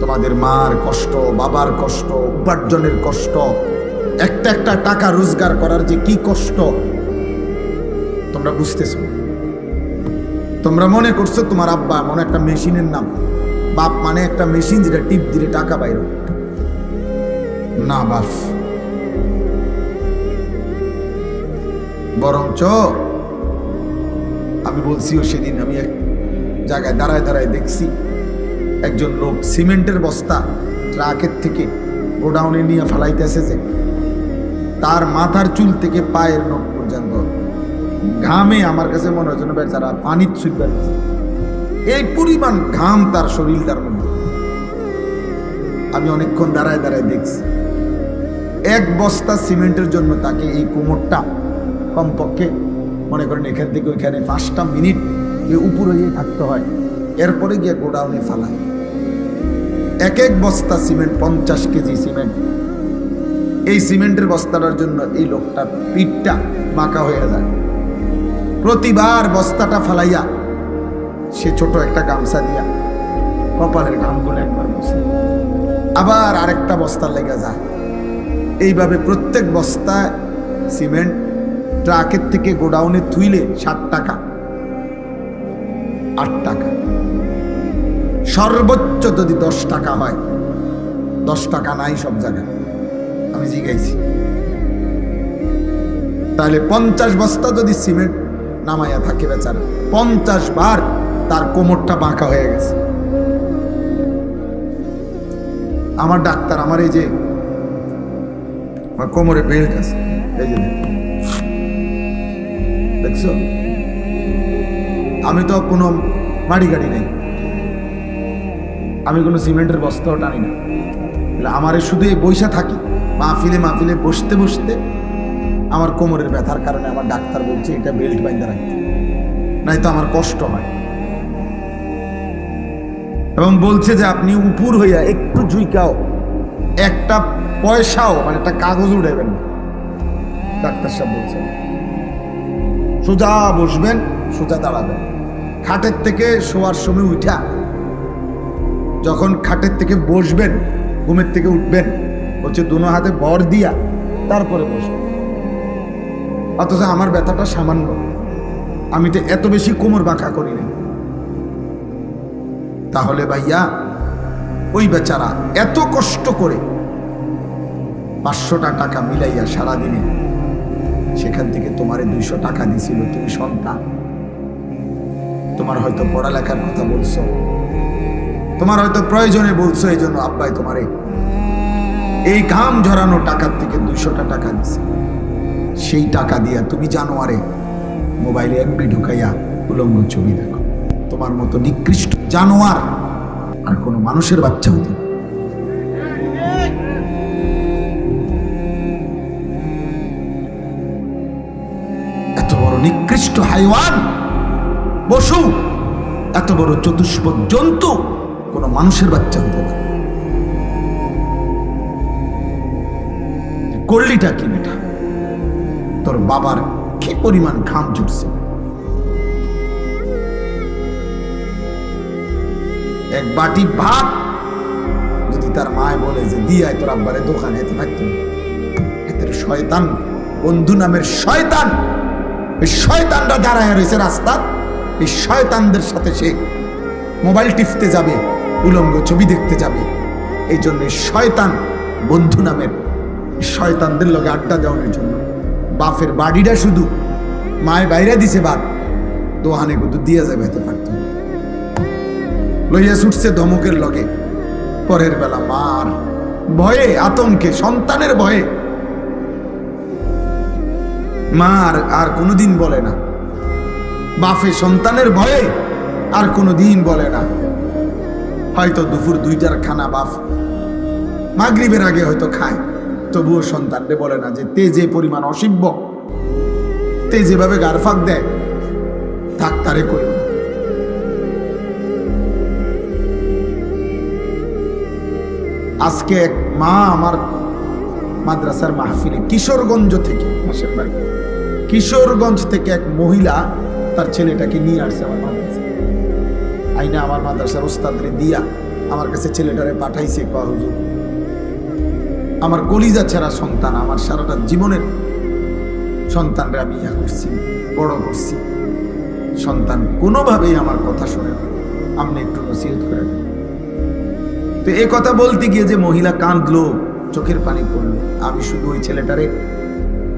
তোমাদের মার কষ্ট, বাবার কষ্ট, উপার্জনের কষ্ট, একটা একটা টাকা রোজগার করার যে কি কষ্ট, তোমরা বুঝতেছো? তোমরা মনে করছ তোমার আব্বা মনে একটা মেশিনের নাম, বাপ মানে একটা মেশিন যেটা টিপ দিলে টাকা বাইর। না বাপ বরঞ্চ আমি বলছিও সেদিন আমি এক জায়গায় দাঁড়ায় দাঁড়ায় দেখছি। একজন লোক সিমেন্টের বস্তা ট্রাকের থেকে গোডাউনে নিয়ে ফেলাইতেছে যে তার মাথার চুল থেকে পায়ের নখ পর্যন্ত। ঘামে আমার কাছে মনে হচ্ছে না বেচারা পানির ছুটবে এই পরিমাণ ঘাম তার শরীরটার মধ্যে আমি অনেকক্ষণ দাঁড়ায় দাঁড়ায় দেখছি। এক বস্তা সিমেন্টের জন্য তাকে এই কোমরটা কমপক্ষে মনে করেন এখান থেকে ওইখানে পাঁচটা মিনিট উপরে গিয়ে থাকতে হয়। এরপরে গিয়ে গোডাউনে ফালায়। এক এক বস্তা সিমেন্ট, পঞ্চাশ কেজি সিমেন্ট। এই সিমেন্টের বস্তাটার জন্য এই লোকটার পিঠটা মাকা হয়ে যায়। প্রতিবার বস্তাটা ফালাইয়া সে ছোট একটা গামছা দিয়া কপালের গামগুলো একবার বসে আবার আরেকটা বস্তা লেগে যায়। এইভাবে প্রত্যেক বস্তা সিমেন্ট ট্রাকের থেকে গোডাউনে থুইলে ষাট টাকা, আট টাকা। সর্বোচ্চ যদি দশ টাকা হয়, দশ টাকা নাই সব জায়গায়। আমি জিগাইছি। তাহলে পঞ্চাশ বস্তা যদি সিমেন্ট নামাইয়া থাকে বেচারা, পঞ্চাশ বার তার কোমরটা বাঁকা হয়ে গেছে। আমার ডাক্তার, আমার এই যে কোমরে বেল্ট আছে, এই যে দেখছ? আমি তো কোনো মাড়ি গাড়ি নেই। আমি কোনো সিমেন্টের বস্তাও টানি না। আমারে শুধু এই বৈশা থাকি, মাহফিলে মাহফিলে বসতে বসতে আমার কোমরের ব্যথার কারণে আমার ডাক্তার বলছে এটা বেল্ট বাইন্দা রাখতে। নাই তো আমার কষ্ট হয়। এবং বলছে যে আপনি উপুর হইয়া একটু জুইকাও একটা পয়সাও মানে একটা কাগজ উঠাইবেন না। ডাক্তার সাহেব বলছেন, সোজা বসবেন, সোজা দাঁড়াবেন। খাটের থেকে শোয়ার সময় উঠা যখন খাটের থেকে বসবেন, ঘুমের থেকে উঠবেন হচ্ছে দুনো হাতে বর দিয়া তারপরে বসবেন অথচ আমার ব্যথাটা সামান্য। আমি তো এত বেশি কোমর বাঁকা করি না তাহলে ভাইয়া, ওই বেচারা এত কষ্ট করে পাঁচশোটা টাকা মিলাইয়া সারাদিনে সেখান থেকে তোমারে দুইশো টাকা দিছিল, তুমি সন্তান। তোমার হয়তো পড়ালেখার কথা বলছো। তোমার হয়তো প্রয়োজনে বলছো, এই জন্য আব্বাই তোমারে এই ঘাম ঝরানো টাকার থেকে দুইশোটা টাকা দিছে। সেই টাকা দিয়া তুমি জানোয়ারে মোবাইলে এমবি ঢুকাইয়া উলঙ্গ ছবি দেখো। তোমার মতো নিকৃষ্ট জানোয়ার আর কোনো মানুষের বাচ্চা হতে এত বড় নিকৃষ্ট হাইওয়ান, বসু। এত বড় চতুষ্পদ জন্তু কোনো মানুষের বাচ্চা হতে পারে। করলিটা কি বেটা? তোর বাবার কি পরিমাণ ঘাম জুটছে এক বাটি ভাত, যদি তার মায় বলে যে দিয়ায় তোর আব্বারে দোকানে এতে থাকতো এদের শয়তান, বন্ধু নামের শয়তান। এই শয়তানরা দাঁড়ায় রয়েছে রাস্তা এই শয়তানদের সাথে সে মোবাইল টিপতে যাবে। উলঙ্গ ছবি দেখতে যাবে। এই জন্য শয়তান বন্ধু নামের শয়তানদের লগে আড্ডা দেওয়ানোর জন্য। বাপের বাড়িটা শুধু মায়ের বাইরে দিছে বাদ দোহানে কিন্তু দিয়ে যাবে হতে পারত লইয়া ছুটছে ধমকের লগে। পরের বেলা মার ভয়ে, আতঙ্কে, সন্তানের ভয়ে। মা আর আর কোনোদিন বলে না। বাফে সন্তানের ভয়ে আর কোনোদিন বলে না। হয়তো দুপুর দুইটার খানা বাপ মাগরিবের আগে হয়তো খায়। তবুও সন্তানরে বলে না যে তে যে পরিমাণ অসিব্য তে যেভাবে গারফাক দেয়, থাক তারে কই আজকে এক মা আমার মাদ্রাসার মাহফিলে কিশোরগঞ্জ থেকে কিশোরগঞ্জ থেকে এক মহিলা তার ছেলেটাকে নিয়ে আসছে আমার আইনা আমার মাদ্রাসার ওস্তাদরে দিয়া আমার কাছে ছেলেটারে পাঠাইছে ক হুজুর, আমার কলিজা ছাড়া সন্তান, আমার সারাটা জীবনের সন্তানরা আমি ইয়া করছি, বড় করছি। সন্তান কোনোভাবেই আমার কথা শোনে না। আপনি একটু নসিহত করে তো এ কথা বলতে গিয়ে যে মহিলা কাঁদলো, চোখের পানি পড়ল, আমি শুধু ওই ছেলেটারে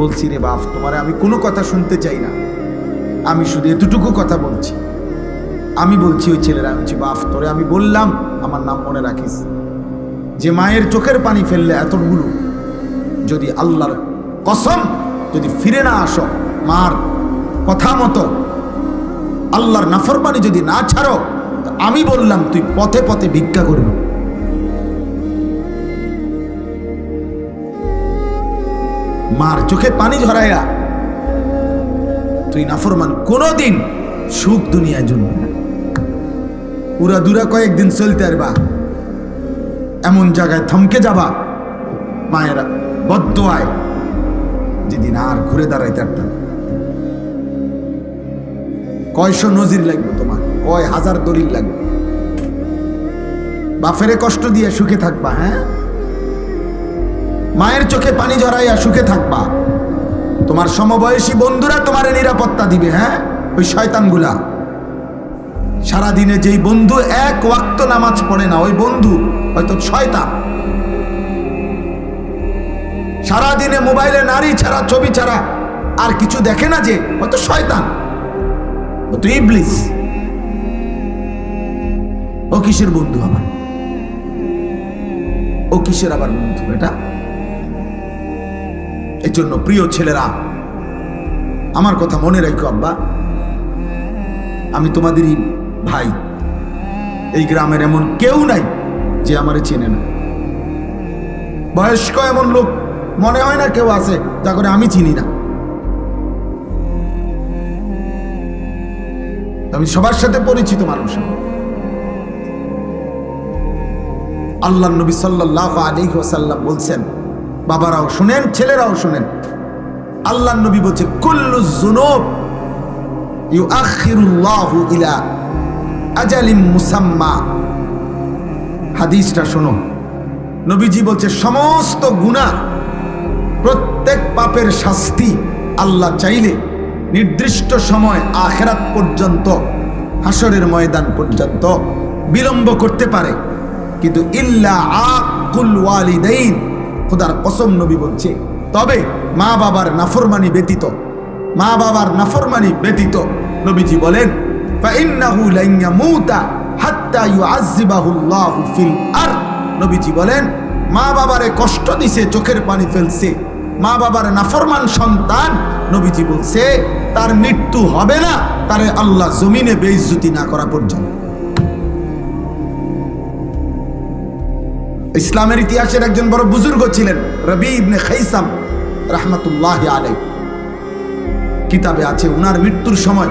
বলছি, রে বাপ, তোমারে আমি কোনো কথা শুনতে চাই না। আমি শুধু এতটুকু কথা বলছি। আমি বলছি, ওই ছেলেরা, আমি বলছি বাপ তোরে আমি বললাম, আমার নাম মনে রাখিস। যে মায়ের চোখের পানি ফেললে এতগুলো যদি আল্লাহর কসম যদি ফিরে না আসো, মার কথা মতো, আল্লাহর নাফরমানি যদি না ছাড়ো আমি বললাম, তুই পথে পথে ভিক্ষা করবি। মার চোখে পানি ঝরাইয়া তুই নাফরমান কোনোদিন সুখ দুনিয়ায় জন্মে উড়া দুরা কয়েকদিন চলতে পারবা এমন জায়গায় থমকে যাবা। মায়েরা বদ্ধ আয় যেদিন আর ঘুরে দাঁড়াইতে পারতাম কয়শো নজির লাগবে তোমার, কয় হাজার দলিল লাগবে। বাফেরে কষ্ট দিয়ে সুখে থাকবা হ্যাঁ? মায়ের চোখে পানি ঝরাইয়া সুখে থাকবা। তোমার সমবয়সী বন্ধুরা তোমার নিরাপত্তা দিবে হ্যাঁ? ওই শয়তানগুলা। সারাদিনে যেই বন্ধু এক ওয়াক্ত নামাজ পড়ে না, ওই বন্ধু হয়তো শয়তান সারাদিনে মোবাইলে নারী ছাড়া, ছবি ছাড়া আর কিছু দেখে না যে হয়তো শয়তান। ও তো ইবলিস। ও কিসের বন্ধু আমার ও কিসের আবার বন্ধু এটা এই জন্য প্রিয় ছেলেরা, আমার কথা মনে রাখো আব্বা। আমি তোমাদেরই ভাই, এই গ্রামের এমন কেউ নাই যে আমারে চেনে না। বয়স্ক এমন লোক মনে হয় না কেউ আছে যা করে আমি চিনি না। আমি সবার সাথে পরিচিত মানুষ। আল্লাহ নবী সাল্লাহ আলী ওসাল্লাম বলছেন, বাবারাও শুনেন, ছেলেরাও শুনেন, আল্লাহ নবী বলছে কুল্লু জুনুব ইউ আখিরুল্লাহু ইলা আজালিম মুসাম্মা। হাদিসটা শোনো। নবীজি বলছে, সমস্ত গুনাহ, প্রত্যেক পাপের শাস্তি আল্লাহ চাইলে নির্দিষ্ট সময় আখেরাত পর্যন্ত হাসরের ময়দান পর্যন্ত বিলম্ব করতে পারে। কিন্তু ইল্লা আকুল ওয়ালিদাইন, খোদার কসম নবী বলছে, তবে মা বাবার নাফরমানি ব্যতীত মা বাবার নাফরমানি ব্যতীত নবীজি বলেন নবীজি বলেন, মা বাবারে কষ্ট দিছে, চোখের পানি ফেলছে। মা বাবার নাফরমান সন্তান, নবীজি বলছে, তার মৃত্যু হবে না, তারে আল্লাহ জমিনে বেইজ্জতি না করা পর্যন্ত। ইসলামের ইতিহাসের একজন বড় বুজুর্গ ছিলেন, রবি ইবনে খাইসাম, রাহমাতুল্লাহ কিতাবে আছে, উনার মৃত্যুর সময়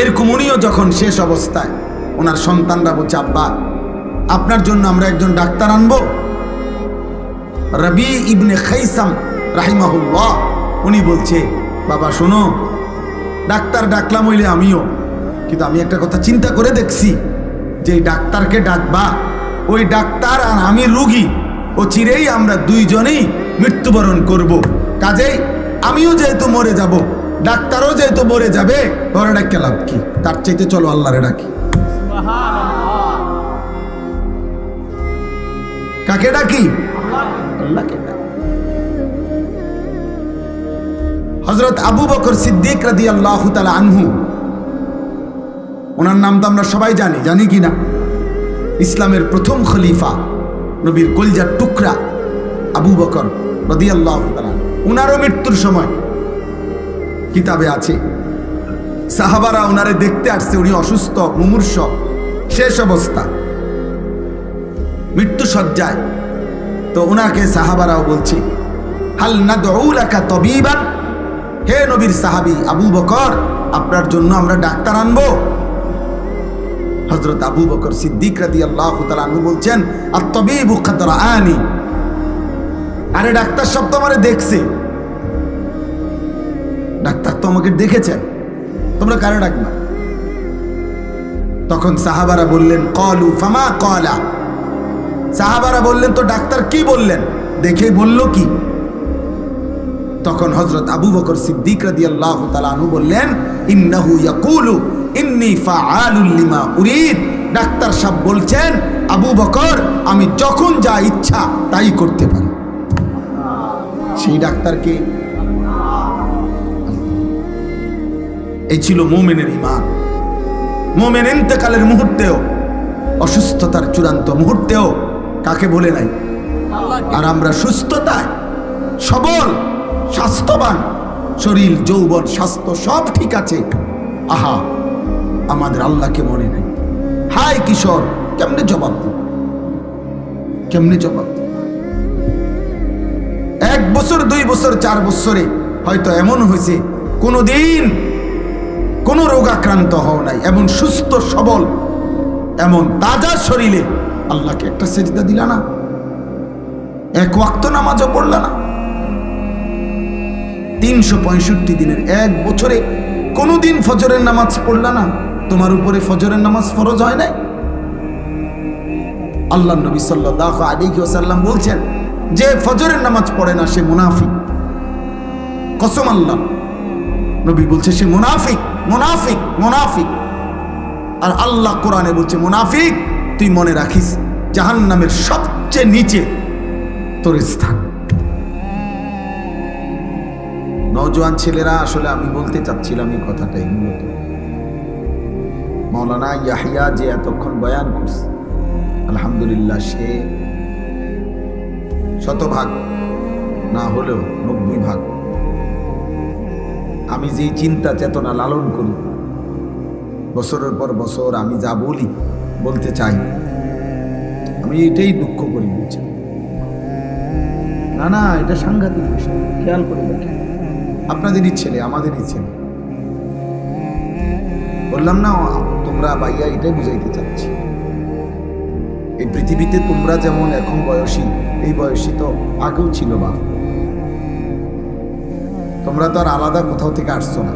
এরকম উনিও যখন শেষ অবস্থায়, ওনার সন্তানরা বলছে, আব্বা, আপনার জন্য আমরা একজন ডাক্তার আনব রবি ইবনে খাইসাম রাহিমাহুল্লাহ, উনি বলছে, বাবা, শোনো, ডাক্তার ডাকলাম হইলে আমিও, কিন্তু আমি একটা কথা চিন্তা করে দেখছি, যে ডাক্তারকে ডাকবা, ওই ডাক্তার আর আমি রুগী, ও চিরেই আমরা দুইজনেই মৃত্যুবরণ করব। কাজেই আমিও যেহেতু মরে যাব ডাক্তারও যেহেতু মরে যাবে ওরা ডাক্কে লাভ কি? তার চাইতে চলো আল্লাহরে ডাকি। কাকে ডাকি? হজরত আবু বকর সিদ্দিক রাদি আল্লাহ তালা আনহু, ওনার নাম তো আমরা সবাই জানি জানি কি না? ইসলামের প্রথম খলিফা, নবীর কলজার টুকরা আবু বকর রদি আল্লাহ তালা উনারও মৃত্যুর সময় কিতাবে আছে। সাহাবারা ওনারে দেখতে আসছে, উনি অসুস্থ, মুমূর্ষ, শেষ অবস্থা। মৃত্যু সজ্জায় তো ওনাকে সাহাবারাও বলছে, হাল না দৌলাকা তবিবান? হে নবীর সাহাবি আবু বকর, আপনার জন্য আমরা ডাক্তার আনব। হজরত আবু বকর সিদ্দিক রাদি আল্লাহ তালু বলছেন আর খাতরা আনি আরে ডাক্তার সব তো আমারে দেখছে। ডাক্তার তো আমাকে দেখেছেন। তোমরা কারে ডাকবা? তখন সাহাবারা বললেন, কলু, ফামা কলা? সাহাবারা বললেন, তো ডাক্তার কি বললেন? দেখে বলল কি? তখন হজরত আবু বকর সিদ্দিক রাদিয়াল্লাহু তাআলা আনহু বললেন, ইন্নাহু ইয়াকুলু, ইন্নী ফাআলুল লিমা উরিদ। ডাক্তার সাহেব বলছেন, আবু বকর, আমি যখন যা ইচ্ছা তাই করতে পারি। সেই ডাক্তারকে এই ছিল মোমেনের ইমান মোমেন ইন্তেকালের মুহূর্তেও, অসুস্থতার চূড়ান্ত মুহূর্তেও কাকে বলে নাই? আর আমরা সুস্থতায়, সবল, স্বাস্থ্যবান, শরীর, যৌবন, স্বাস্থ্য সব ঠিক আছে। আহা, আমাদের আল্লাহকে মনে নেই। হায় কিশোর, কেমনে জবাব কেমনে জবাব এক বছর, দুই বছর, চার বছরে হয়তো এমন হয়েছে, কোনোদিন কোনো রোগাক্রান্ত হও নাই, এমন সুস্থ, সবল, এমন তাজা শরীরে আল্লাহকে একটা সেজদা দিলা না। এক ওয়াক্ত নামাজও পড়লা না। তিনশো পঁয়ষট্টি দিনের এক বছরে কোনোদিন ফজরের নামাজ পড়লা না। তোমার উপরে ফজরের নামাজ ফরজ হয় নাই? আল্লাহ নবী সাল্লাহ আলী ওসাল্লাম বলছেন, যে ফজরের নামাজ পড়ে না, সে মুনাফি কসম আল্লাহ। নবী বলছে, সে মুনাফিক মুনাফিক মুনাফিক। আর আল্লাহ কোরআনে বলছে, মুনাফিক, তুই মনে রাখিস জাহান নামের সবচেয়ে নিচে তোর স্থান। নওজোয়ান ছেলেরা, আসলে আমি বলতে চাচ্ছিলাম এই কথাটাই মূলত মৌলানা ইয়াহিয়া যে এতক্ষণ বয়ান করছে, আলহামদুলিল্লাহ সে শতভাগ না হলেও নব্বই ভাগ আমি যেই চিন্তা চেতনা লালন করি, বছরের পর বছর আমি যা বলি, বলতে চাই, আমি এটাই দুঃখ করি, বুঝছেন? না না, এটা সাংঘাতিক বিষয়, খেয়াল করে দেখেন। আপনাদেরই ছেলে, আমাদেরই ছেলে। বললাম না, তোমরা ভাইয়া এটাই বুঝাইতে চাচ্ছি। এই পৃথিবীতে তোমরা যেমন এখন বয়সী, এই বয়সী তো আগেও ছিল বা তোমরা তো আর আলাদা কোথাও থেকে আসছো না।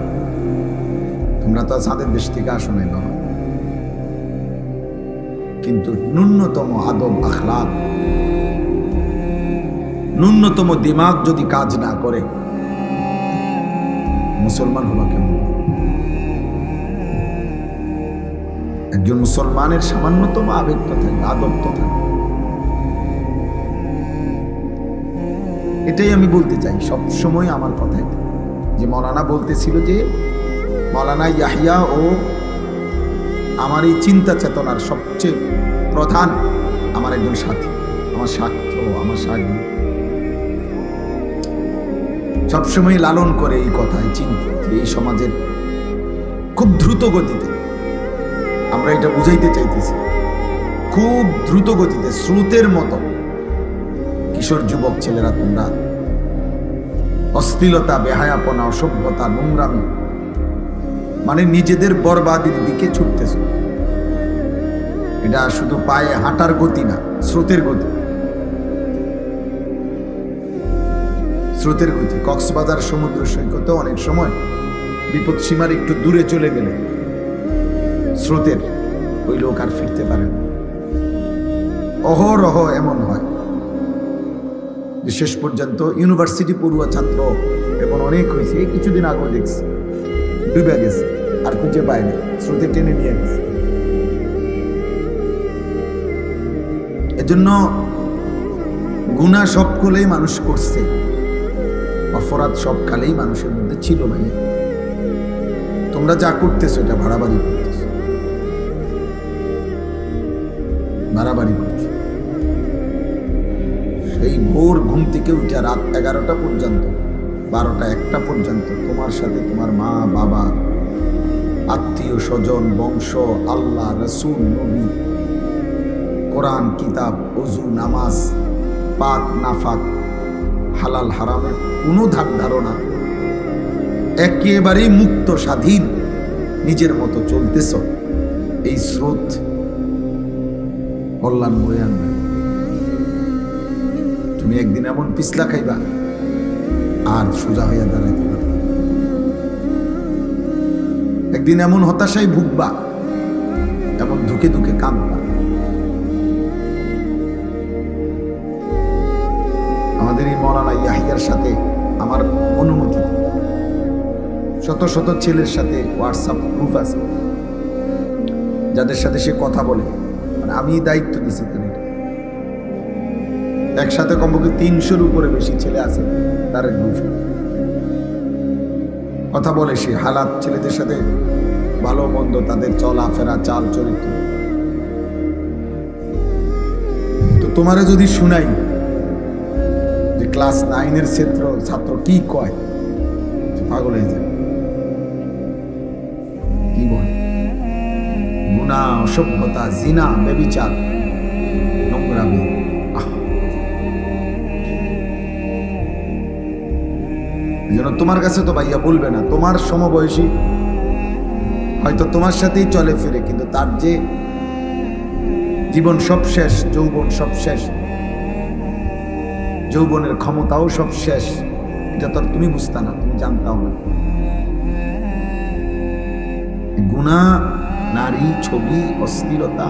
তোমরা তো আর চাঁদের দেশ থেকে আসো নাই কিন্তু ন্যূনতম আদব আখলাদ ন্যূনতম দিমাগ যদি কাজ না করে, মুসলমান হবা কেমন? একজন মুসলমানের সামান্যতম আবেগ তো থাকে আদব তো থাকে এটাই আমি বলতে চাই সব সময় আমার কথাই যে মৌলানা বলতেছিল যে, মৌলানা ইয়াহিয়া ও আমার এই চিন্তা চেতনার সবচেয়ে প্রধান আমার একজন সাথী, আমার স্বার্থ আমার সাথী সবসময় লালন করে এই কথা এই চিন্তা এই সমাজের খুব দ্রুত গতিতে, আমরা এটা বুঝাইতে চাইতেছি, খুব দ্রুত গতিতে, স্রোতের মতো কিশোর যুবক ছেলেরা তোমরা অশ্লীলতা, বেহায়াপনা, অসভ্যতা, নোংরামি মানে নিজেদের বরবাদির দিকে ছুটতেছ। এটা শুধু পায়ে হাঁটার গতি না, স্রোতের গতি। স্রোতের গতি। কক্সবাজার সমুদ্র সৈকতে অনেক সময় বিপদ সীমার একটু দূরে চলে গেলে স্রোতের ওই লোক আর ফিরতে পারে অহরহ এমন হয়। যে শেষ পর্যন্ত ইউনিভার্সিটি পড়ুয়া ছাত্র এখন অনেক হয়েছে। এই কিছুদিন আগেও দেখছি। ডুবে গেছে আর খুঁজে পায়নি স্রোতে টেনে নিয়ে গেছে। এজন্য গুণা সব কলেই মানুষ করছে। অপরাধ সব কালেই মানুষের মধ্যে ছিল ভাইয়া। তোমরা যা করতেছো, এটা বাড়াবাড়ি করতেছো। বাড়াবাড়ি করছ। ভোর ঘুম থেকে উঠে রাত এগারোটা পর্যন্ত, বারোটা একটা পর্যন্ত তোমার সাথে তোমার মা, বাবা, আত্মীয় স্বজন, বংশ, আল্লাহ, রসুল, নবী, কোরআন, কিতাব অজু নামাজ, পাক, নাফাক, হালাল, হারামের কোনো ধার ধারণা একেবারেই মুক্ত, স্বাধীন নিজের মতো চলতেছ। এই স্রোত কল্যাণ বয়ে আনবে তুমি একদিন এমন পিছলা খাইবা, আর সোজা হইয়া দাঁড়াইতে পারবে। একদিন এমন হতাশায় ভুগবা, এমন ধুকে ধুকে কাঁদবা। আমাদের এই মৌলানা ইয়াহিয়ার সাথে আমার অনুমতি শত শত ছেলের সাথে হোয়াটসঅ্যাপ গ্রুপ আছে, যাদের সাথে সে কথা বলে। মানে আমি দায়িত্ব দিছি এটা। একসাথে কমপক্ষে তিনশোর উপরে বেশি ছেলে আছে তার গ্রুপে। কথা বলে সে হালাত ছেলেদের সাথে ভালো মন্দ তাদের চলাফেরা, চাল চরিত্র। তো তোমারে যদি শুনাই যে ক্লাস নাইনের ক্ষেত্র ছাত্র কি কয় পাগল হয়ে যায়। কি বল? গুণা, অসভ্যতা, জিনা বেবিচার জন্য তোমার কাছে তো ভাইয়া বলবে না, তোমার সমবয়সী। হয়তো তোমার সাথেই চলে ফিরে, কিন্তু তার যে জীবন সব শেষ, যৌবন সব শেষ, যৌবনের ক্ষমতাও সব শেষ, এটা তো তুমি বুঝতা না, তুমি জানতাও না। গুণা, নারী, ছবি, অস্থিরতা,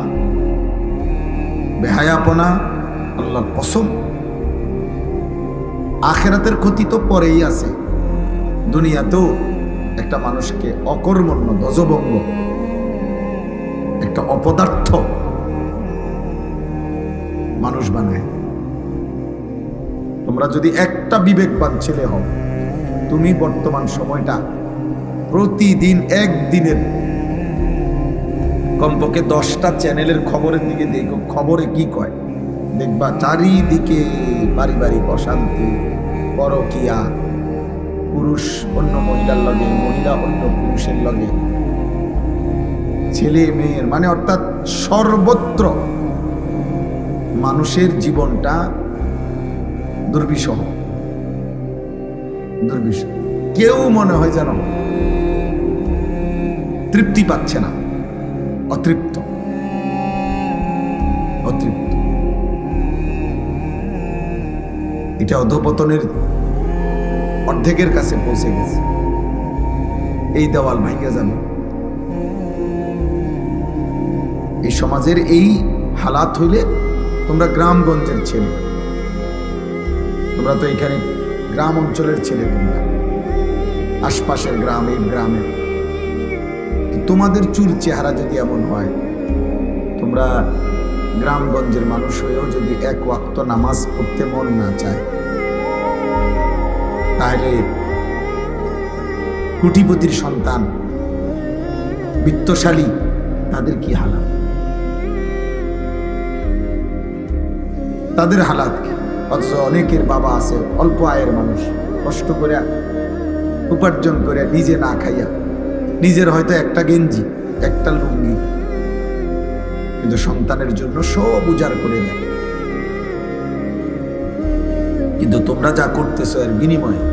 বেহায়াপনা, আল্লাহর কসম। আখেরাতের ক্ষতি তো পরেই আছে। দুনিয়াতেও একটা মানুষকে অকর্মণ্য, ধ্বজভঙ্গ, একটা অপদার্থ মানুষ বানায়। তোমরা যদি একটা বিবেকবান ছেলে হও, তুমি বর্তমান সময়টা প্রতিদিন একদিনের কমপক্ষে দশটা চ্যানেলের খবরের দিকে দেখো। খবরে কি কয়? দেখবা চারিদিকে পারিবারিক অশান্তি, পরকিয়া পুরুষ, অন্য মহিলার লগে, মহিলা অন্য পুরুষের লগে। ছেলে, মেয়ের মানে অর্থাৎ সর্বত্র মানুষের জীবনটা দুর্বিষহ। দুর্বিষহ। কেউ মনে হয় যেন তৃপ্তি পাচ্ছে না। অতৃপ্ত। অতৃপ্ত। এটা অধপতনের অর্ধেকের কাছে পৌঁছে গেছে। এই দেওয়াল ভাইকে যাবে এই সমাজের এই হালাত হইলে তোমরা গ্রামগঞ্জের ছেলে। তোমরা তো এখানে গ্রাম অঞ্চলের ছেলে তোমরা। আশপাশের গ্রাম এই গ্রামে। তোমাদের চুল চেহারা যদি এমন হয়, তোমরা গ্রামগঞ্জের মানুষ হয়েও যদি এক ওয়াক্ত নামাজ পড়তে মন না চায় তাহলে কুটিপতির সন্তান, বিত্তশালী, তাদের কি হালাত? তাদের হালাত কি? অথচ অনেকের বাবা আছে, অল্প আয়ের মানুষ, কষ্ট করে উপার্জন করে নিজে না খাইয়া, নিজের হয়তো একটা গেঞ্জি, একটা লুঙ্গি, কিন্তু সন্তানের জন্য সব উজাড় করে দেয়। কিন্তু তোমরা যা করতেছো এর বিনিময়ে